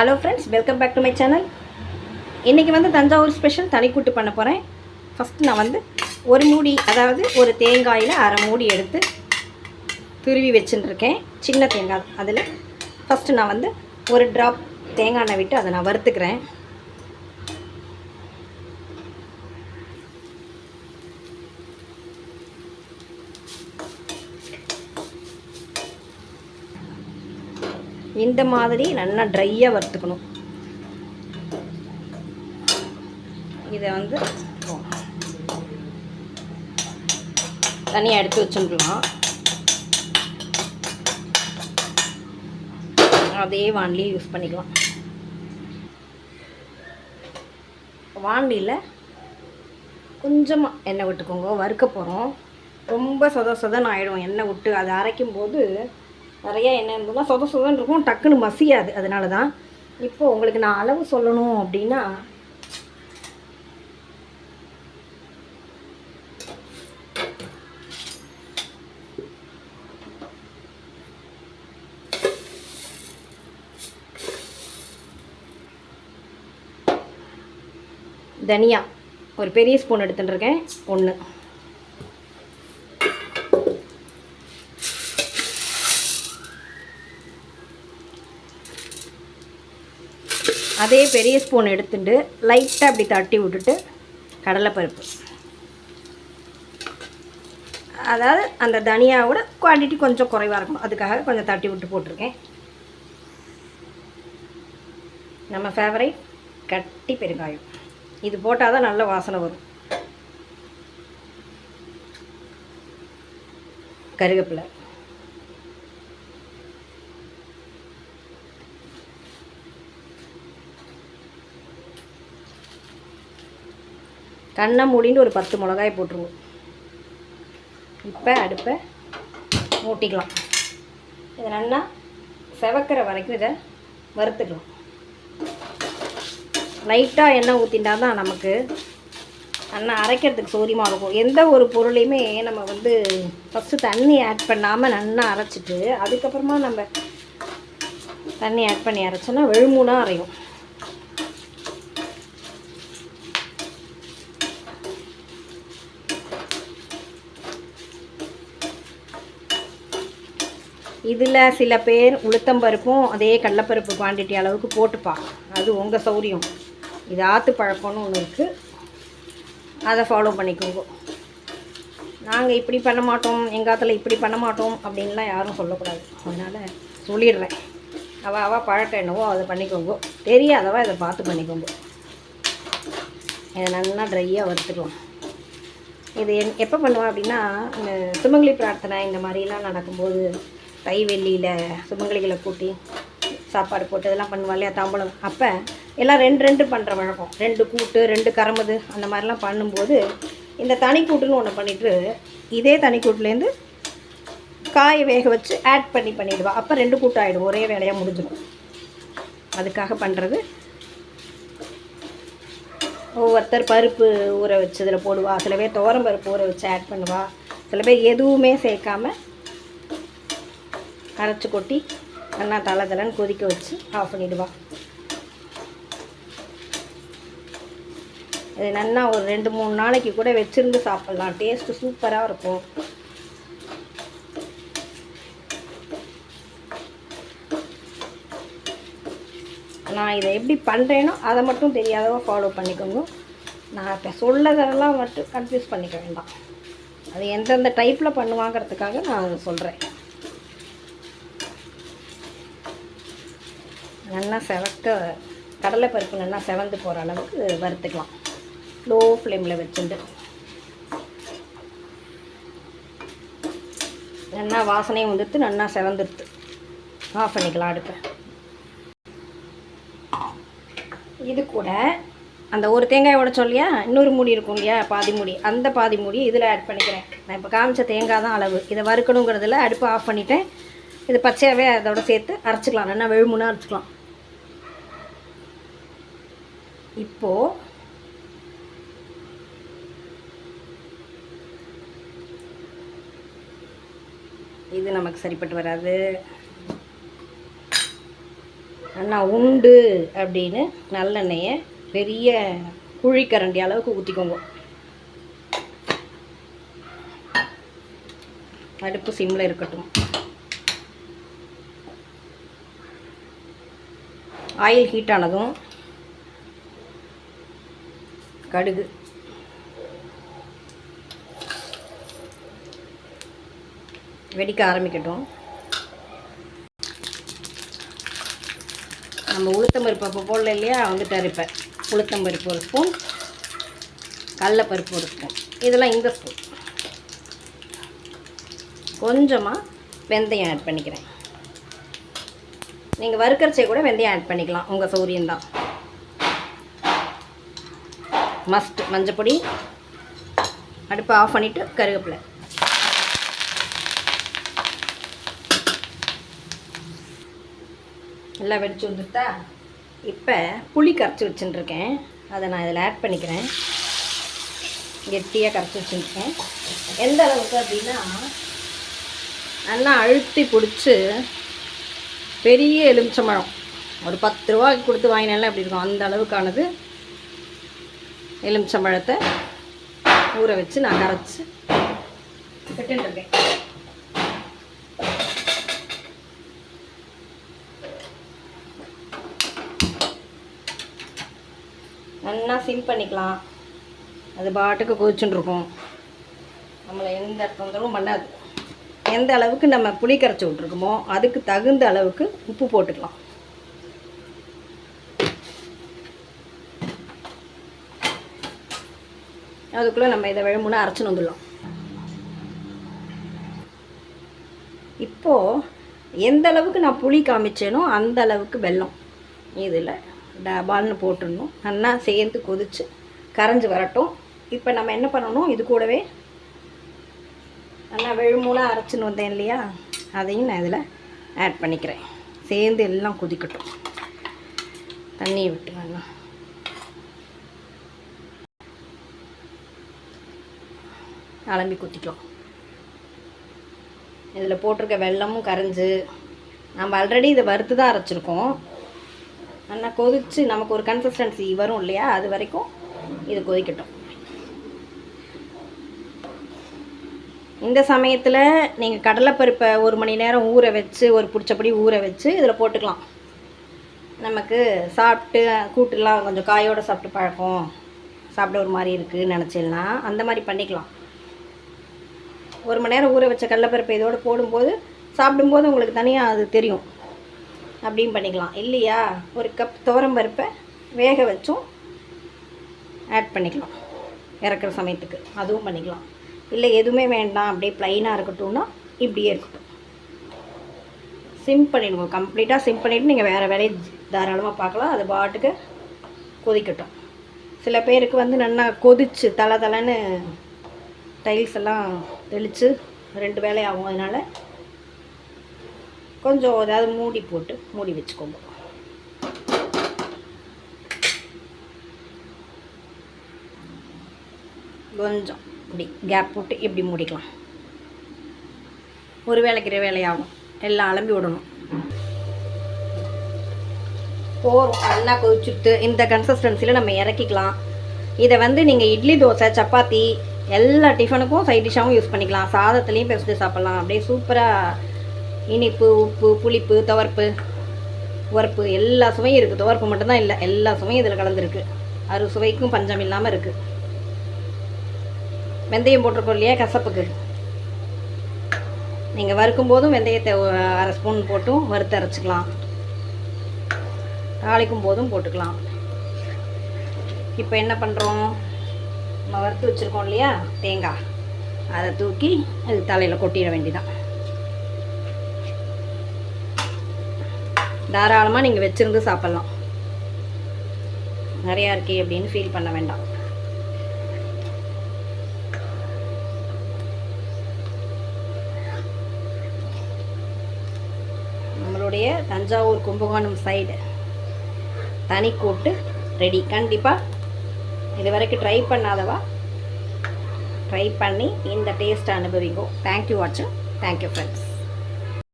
Hello friends welcome back to my channel இன்றைக்கி வந்து Thanjavur special தனிக்கூட்டு பண்ண போகிறேன் ஃபஸ்ட் நான் வந்து ஒரு மூடி அதாவது ஒரு தேங்காயில் அரை மூடி எடுத்து துருவி வச்சுட்டுருக்கேன் சின்ன தேங்காய் அதில். ஃபஸ்ட்டு நான் வந்து ஒரு ட்ராப் தேங்காய் எண்ணெய் விட்டு அதை நான் வறுத்துக்கிறேன். இந்த மாதிரி நல்லா ட்ரையாக வறுத்துக்கணும். இதை வந்து தனியாக எடுத்து வச்சுக்கலாம் அதே வாண்டி யூஸ் பண்ணிக்கலாம். வாண்டியில் கொஞ்சமாக எண்ணெய் விட்டுக்கோங்க. வறுக்க போகிறோம் ரொம்ப சொத சொதன்னு ஆகிடும் எண்ணெய் விட்டு அதை அரைக்கும் போது நிறையா எண்ணெய் இருந்ததுன்னா சொத சொதன்னு இருக்கும் டக்குன்னு மசியாது. அதனால தான் இப்போது உங்களுக்கு நான் அளவு சொல்லணும் அப்படின்னா தனியா. ஒரு பெரிய ஸ்பூன் எடுத்துட்டுருக்கேன். ஒன்று அதே பெரிய ஸ்பூன் எடுத்துட்டு லைட்டாக அப்படி தட்டி விட்டுட்டு கடலைப்பருப்பு. அதாவது அந்த தனியாவோட குவான்டிட்டி கொஞ்சம் குறைவாக இருக்கும் அதுக்காக கொஞ்சம் தட்டி விட்டு போட்டிருக்கேன். நம்ம ஃபேவரைட் கட்டி பெருங்காயம். இது போட்டால் தான் நல்ல வாசனை வரும். கருவேப்பிலை கண்ணை மூடின்னு ஒரு பத்து மிளகாய் போட்டுருவோம் இப்போ அடுப்பை மூட்டிக்கலாம். இதை நல்லா செவக்கிற வரைக்கும் இதை வறுத்துக்கலாம். லைட்டாக எண்ணெய் ஊற்றிட்டா தான் நமக்கு நல்லா அரைக்கிறதுக்கு சௌரியமாக இருக்கும். எந்த ஒரு பொருளையுமே நம்ம வந்து ஃபஸ்ட்டு தண்ணி ஆட் பண்ணாமல் நல்லா அரைச்சிட்டு அதுக்கப்புறமா நம்ம தண்ணி ஆட் பண்ணி அரைச்சோன்னா வெழுமூனாக அரையும். இதில் சில பேர் உளுத்தம்பருப்பும் அதே கடலப்பருப்பு குவான்டிட்டி அளவுக்கு போட்டுப்பா அது உங்கள் சௌரியம். இது ஆற்று பழக்கம்னு ஒன்று இருக்குது அதை ஃபாலோ பண்ணிக்கோங்க. நாங்கள் இப்படி பண்ண மாட்டோம் எங்கள் ஆற்றுல இப்படி பண்ண மாட்டோம் அப்படின்லாம் யாரும் சொல்லக்கூடாது. அதனால் சொல்லிடுறேன். அவள் அவள் பழக்கம் என்னவோ அதை பண்ணிக்கோங்க. தெரியாதவா இதை பார்த்து பண்ணிக்கோங்க. இதை நல்லா ட்ரையாக வறுத்துக்குவோம் இது என் எப்போ பண்ணுவேன் அப்படின்னா இந்த சுமங்கலி பிரார்த்தனை இந்த மாதிரிலாம் நடக்கும்போது தை வெள்ளியில் சுமங்கலிகளை கூட்டி சாப்பாடு போட்டு இதெல்லாம் பண்ணுவா இல்லையா தாம்பளம் அப்போ எல்லாம் ரெண்டு ரெண்டு பண்ணுற வழக்கம். ரெண்டு கூட்டு ரெண்டு கரம்புது அந்த மாதிரிலாம் பண்ணும்போது இந்த தனி கூட்டுன்னு ஒன்று பண்ணிவிட்டு இதே தனி கூட்டுலேருந்து காயை வேக வச்சு ஆட் பண்ணி பண்ணிவிடுவா அப்போ ரெண்டு கூட்டம் ஆகிடும் ஒரே வேலையாக முடிஞ்சிடும். அதுக்காக பண்ணுறது ஒவ்வொருத்தர் பருப்பு ஊற வச்சு இதில் போடுவா. சில பேர் துவரம் பருப்பு ஊற வச்சு ஆட் பண்ணுவா. சில பேர் எதுவுமே சேர்க்காம அரைச்சி கொட்டி நல்லா தலை தலைன்னு கொதிக்க வச்சு ஆஃப் பண்ணிவிடுவா இது நல்லா ஒரு ரெண்டு மூணு நாளைக்கு கூட வச்சுருந்து சாப்பிட்லாம். டேஸ்ட்டு சூப்பராக இருக்கும். நான் இதை எப்படி பண்ணுறேனோ அதை மட்டும் தெரியாதவ ஃபாலோ பண்ணிக்கோங்க. நான் இப்போ சொல்லதெல்லாம் மட்டும் கன்ஃபியூஸ் பண்ணிக்க வேண்டாம். அது எந்தெந்த டைப்பில் பண்ணுவாங்கிறதுக்காக நான் சொல்கிறேன் நல்லா செவக்க கடலைப்பருப்பு நல்லா செவந்து போகிற அளவுக்கு வறுத்துக்கலாம். லோ ஃப்ளேமில் வச்சுட்டு. நல்லா வாசனையும் வந்துட்டு நல்லா செவந்துடுத்து. ஆஃப் பண்ணிக்கலாம் அடுப்பை. இது கூட அந்த ஒரு தேங்காய் உடச்சோம் இல்லையா? இன்னொரு மூடி இருக்கும் இல்லையா? பாதி மூடி. அந்த பாதி மூடி இதில் ஆட் பண்ணிக்கிறேன். நான் இப்போ காமிச்ச தேங்காய் தான் அளவு. இதை வறுக்கணுங்கிறதுல அடுப்பை ஆஃப் பண்ணிவிட்டேன் இது பச்சையாகவே அதோட சேர்த்து அரைச்சிக்கலாம். நல்லா வெழுமுன்னா அரைச்சிக்கலாம். இப்போது இது நமக்கு சரிப்பட்டு வராது. அண்ணா உண்டு அப்படின்னு நல்லெண்ணெயை பெரிய குழிக்கரண்டி அளவுக்கு ஊற்றிக்கோங்க அடுப்பு சிம்மில் இருக்கட்டும். ஆயில் ஹீட் ஆனதும் கடுகு. வெடிக்க ஆரம்பிக்கட்டும். நம்ம உளுத்தம்பருப்பு அப்போ போடல இல்லையா? வந்துட்டார் இப்போ. உளுத்தம்பருப்பு ஒரு ஸ்பூன் கடலப்பருப்பு ஒரு ஸ்பூன். இதெல்லாம் இந்த ஸ்பூன். கொஞ்சமாக வெந்தயம் ஆட் பண்ணிக்கிறேன். நீங்கள் வறுக்கரிச்சை கூட வெந்தயம் ஆட் பண்ணிக்கலாம். உங்கள் சௌரியம்தான் மஸ்ட் மஞ்சப்பொடி அடுப்பை ஆஃப் பண்ணிவிட்டு கருவேப்பிலை. எல்லாம் வெடிச்சு வந்துட்டா? இப்போ புளி கரைச்சி வச்சுட்டுருக்கேன் அதை நான் இதில் ஆட் பண்ணிக்கிறேன். கெட்டியாக கரைச்சி வச்சுருக்கேன். எந்த அளவுக்கு அப்படின்னா நல்லா அழுத்தி பிடிச்சி பெரிய எலுமிச்சம்பழம் ஒரு பத்து ரூபாய்க்கு கொடுத்து வாங்கினாலும் எப்படி இருக்கும். அந்த அளவுக்கானது எலுமிச்சம்பழத்தை ஊற வச்சு நான் கரைச்சி விட்டுருக்கேன் நல்லா சிம் பண்ணிக்கலாம். அது பாட்டுக்கு கொதிச்சுட்டுருக்கும் நம்மளை எந்த தொந்தரவும் பண்ணாது. எந்த அளவுக்கு நம்ம புளி கரைச்சி விட்ருக்கோமோ அதுக்கு தகுந்த அளவுக்கு உப்பு போட்டுக்கலாம். அதுக்குள்ளே நம்ம இதை விழமுன்னா அரைச்சின்னு வந்துடலாம். இப்போது எந்த அளவுக்கு நான் புளி காமிச்சேனோ அந்த அளவுக்கு வெல்லம் இதில் டபால்னு போட்டுடணும். நல்லா சேர்ந்து கொதித்து கரைஞ்சி வரட்டும். இப்போ நம்ம என்ன பண்ணணும்? இது கூடவே நல்லா வெழுமூலாக அரைச்சின்னு வந்தேன் இல்லையா? அதையும் நான் இதில் ஆட் பண்ணிக்கிறேன். சேர்ந்து எல்லாம் கொதிக்கட்டும். தண்ணியை விட்டு வேணாம் அலம்பி குத்திக்கலாம் இதில் போட்டிருக்க வெள்ளமும் கரைஞ்சி நம்ம ஆல்ரெடி இதை வறுத்து தான் அரைச்சிருக்கோம். ஆனால் கொதித்து நமக்கு ஒரு கன்சிஸ்டன்சி வரும் இல்லையா? அது வரைக்கும் இது கொதிக்கட்டும். இந்த சமயத்தில் நீங்கள் கடலைப்பருப்பை ஒரு மணி நேரம் ஊற வச்சு ஒரு பிடிச்சபடி ஊற வச்சு இதில் போட்டுக்கலாம். நமக்கு சாப்பிட்டு கூட்டுலாம் கொஞ்சம் காயோடு சாப்பிட்டு பழக்கம். சாப்பிட ஒரு மாதிரி இருக்குதுன்னு நினச்சிடலாம் அந்த மாதிரி பண்ணிக்கலாம். ஒரு மணி நேரம் ஊற வச்ச கடலப்பருப்பை இதோடு போடும்போது சாப்பிடும்போது உங்களுக்கு தனியாக அது தெரியும். அப்படியும் பண்ணிக்கலாம். இல்லையா? ஒரு கப் துவரம்பருப்பை வேக வச்சும் ஆட் பண்ணிக்கலாம். இறக்குற சமயத்துக்கு அதுவும் பண்ணிக்கலாம். இல்லை எதுவுமே வேண்டாம். அப்படியே ப்ளைனாக இருக்கட்டும்னா இப்படியே இருக்கட்டும். சிம் பண்ணிடுவோம் கம்ப்ளீட்டாக சிம் பண்ணிவிட்டு நீங்கள் வேறு வேலையை தாராளமாக பார்க்கலாம். அது பாட்டுக்கு கொதிக்கட்டும். சில பேருக்கு வந்து நல்லா கொதிச்சு தலை தலைன்னு டைல்ஸ் எல்லாம் தெளித்து ரெண்டு வேலையாகும் அதனால் கொஞ்சம் ஏதாவது மூடி போட்டு மூடி வச்சுக்கோங்க. கொஞ்சம் இப்படி கேப் போட்டு இப்படி மூடிக்கலாம். ஒரு வேலைக்கிற வேலையாகும் எல்லாம் அலம்பி விடணும். போகிறோம் நல்லா கொதிச்சுட்டு இந்த கன்சிஸ்டன்சியில் நம்ம இறக்கிக்கலாம். இதை வந்து நீங்கள் இட்லி தோசை சப்பாத்தி எல்லா டிஃபனுக்கும் சைட் டிஷ்ஷாகவும் யூஸ் பண்ணிக்கலாம். சாதத்துலேயும் பெஸ்ட்டு சாப்பிட்லாம். அப்படியே சூப்பராக இனிப்பு உப்பு புளிப்பு துவர்ப்பு உரப்பு எல்லா சுவையும் இருக்குது துவர்ப்பு மட்டும்தான் இல்லை எல்லா சுவையும் இதில் கலந்துருக்கு. அறு சுவைக்கும் பஞ்சம் இல்லாமல் இருக்குது வெந்தயம் போட்டிருக்கோம் இல்லையா கசப்புக்கு? நீங்கள் வறுக்கும் போதும் வெந்தயத்தை அரை ஸ்பூன் போட்டும் வறுத்து அரைச்சிக்கலாம். தாளிக்கும் போதும் போட்டுக்கலாம். இப்போ என்ன பண்ணுறோம் நம்ம வறுத்து வச்சுருக்கோம் இல்லையா? தேங்காய். அதை தூக்கி அது தலையில் கொட்டிட வேண்டிதான் தாராளமாக நீங்கள் வச்சுருந்து சாப்பிட்லாம். நிறையா இருக்கே அப்படின்னு ஃபீல் பண்ண வேண்டாம். நம்மளுடைய தஞ்சாவூர் கும்பகோணம் சைடு தனி கூட்டு ரெடி கண்டிப்பாக இது வரைக்கும் ட்ரை பண்ணாதவா? ட்ரை பண்ணி இந்த டேஸ்ட்டை அனுபவிங்கோ. தேங்க்யூ வாட்சிங் தேங்க்யூ ஃப்ரெண்ட்ஸ்